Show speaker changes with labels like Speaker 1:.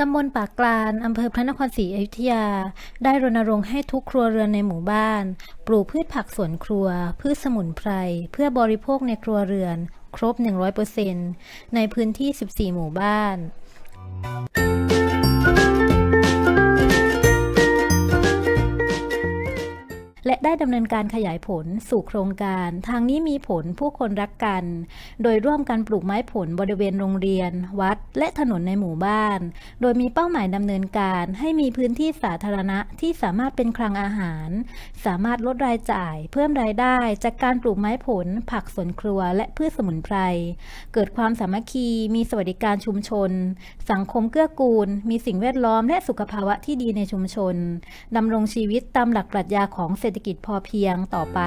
Speaker 1: ตำบลปากกลานอำเภอพระนครศรีอยุธยา ได้รณรงค์ให้ทุกครัวเรือนในหมู่บ้าน ปลูกพืชผักสวนครัว พืชสมุนไพร เพื่อบริโภคในครัวเรือน ครบ 100%ในพื้นที่ 14 หมู่บ้าน และได้ดำเนินการขยายผลสู่โครงการ ทางนี้มีผลผู้คนรักกัน โดยร่วมกันปลูกไม้ผลบริเวณโรงเรียน วัด และถนนในหมู่บ้าน โดยมีเป้าหมายดำเนินการให้มีพื้นที่สาธารณะที่สามารถเป็นคลังอาหาร สามารถลดรายจ่าย เพิ่มรายได้ จากการปลูกไม้ผล ผักสวนครัว และพืชสมุนไพร เกิดความสามัคคี มีสวัสดิการชุมชน สังคมเกื้อกูล มีสิ่งแวดล้อมและสุขภาวะที่ดีในชุมชนดำรงชีวิตตามหลักปรัชญาของเศรษศรษฐกิจพอเพียงต่อไป